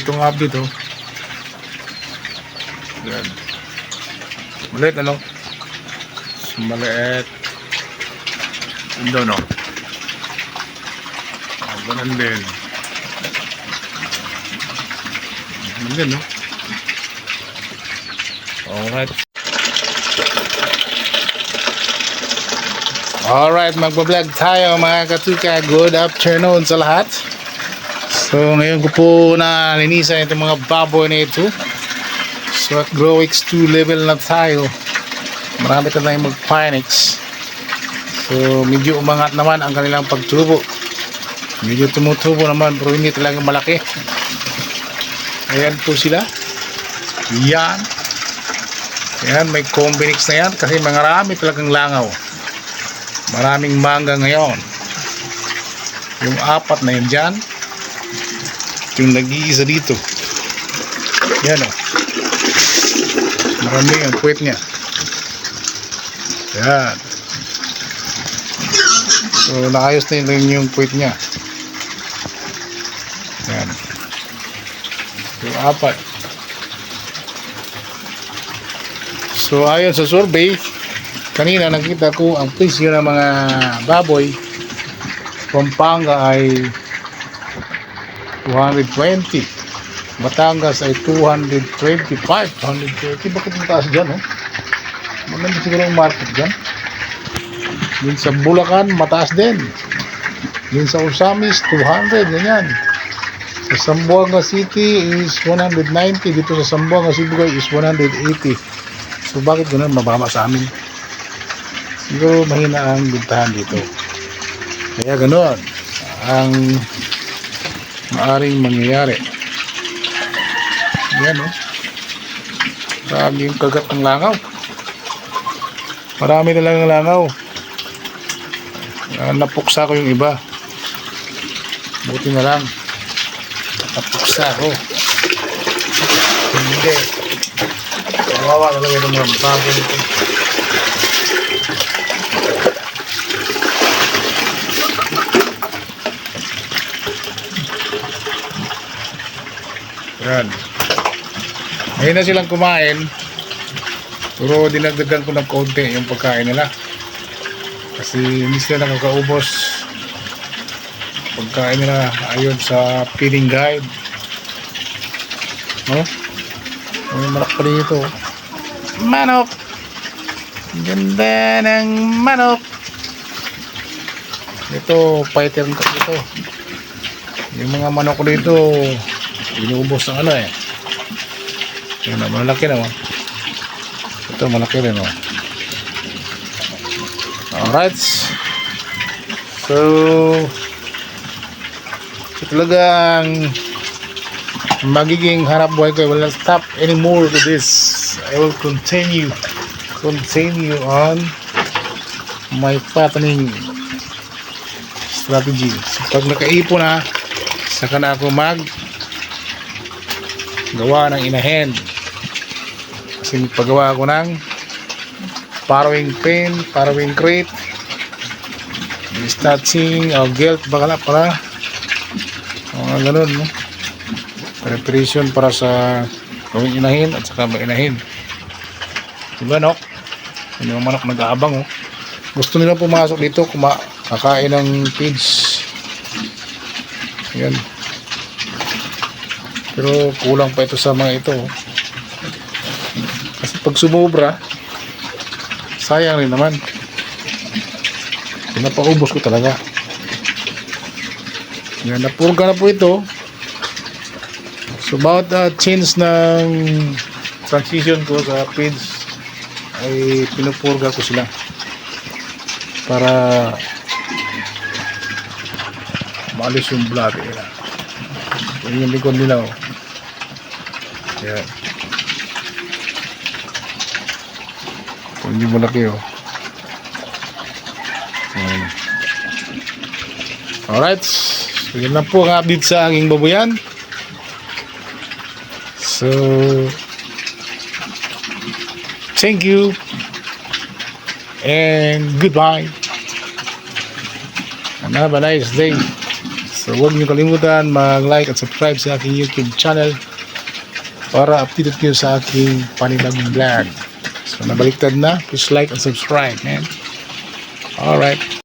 itong update oh. Yan. Maliit ano? Maliit. Doon oh. Ah, Ganun din. Ganun din no? Alright. Alright, magbablog tayo mga katuka. Good afternoon sa lahat. So, ngayon ko po na linisan itong mga baboy na ito. So, at Grow X2 level na tayo. Marami ka tayong mag-Pinex. So, medyo umangat naman ang kanilang pagtubo. Medyo tumutubo naman pero hindi talaga malaki. Ayan po sila. Yan. Yan, may combinix na yan kasi marami talagang langaw. Maraming mangga ngayon. Yung apat na yun dyan. Yung nag-iisa dito. Yan o. Marami ang puwet niya. Yan. So, naayos na yun yung puwet niya. Yan. Yung apat. So, ayon sa survey, kanina nakita ko ang presyo ng mga baboy Pampanga ay 220 Batangas ay 225 230 bakit ang taas dyan oh? maganda siguro ang market dyan. Din sa Bulacan mataas din. Din sa Usamis 200 ganyan sa Sambuanga City is 190 dito sa Sambuanga Sibugay is 180 so bakit ganun? Mababa sa amin. Siguro mahina ang bintahan dito. Kaya ganoon ang maaring mangyayari. Yan o marami yung kagat ng langaw. Marami talagang langaw. Ah, napuksa ko yung iba. Buti na lang. Napuksa ko. Hindi. Kawawa talaga yung mga bago Yan. Ngayon na silang kumain. Pero dinagdagan ko ng konti yung pagkain nila. Kasi hindi sila nakakaubos. Pagkain nila ayon sa feeding guide. No? May manok pa dito. Manok! Ganda ng manok! Ito, fighter ko dito. Yung mga manok dito, Inuubos ng ano eh. Yan na, malaki naman. Ito, malaki rin oh. Alright. So, so talagang magiging hanap buhay ko. I will not stop anymore to this. I will continue continue on my fattening strategy. So, pag nakaipon na, saka na ako mag gawa ng inahen kasi paggawa ko ng farrowing pen, farrowing crate starching o gelt bakala para mga ganun no? preparation para sa gawing inahin at saka mainahin. Diba no? Yung mga manok nag-aabang oh. gusto nila pumasok dito kuma kakain ng feeds yan pero kulang pa ito sa mga ito. Kasi pag sumobra, sayang rin naman. Pinapaubos ko talaga. Yan, napurga na po ito. So, bawat uh, change ng transition ko sa feeds ay pinupurga ko sila para maalis yung blood nila. Yan yung likod nila oh. Yan. Hindi malaki oh. Yan. Alright. So yun lang po ang update sa aking babuyan. So thank you and goodbye. And have a nice day. So huwag niyo kalimutan mag-like at subscribe sa aking YouTube channel para updated kayo sa aking panibagong vlog. So nabaliktad na, please like and subscribe, man. Alright.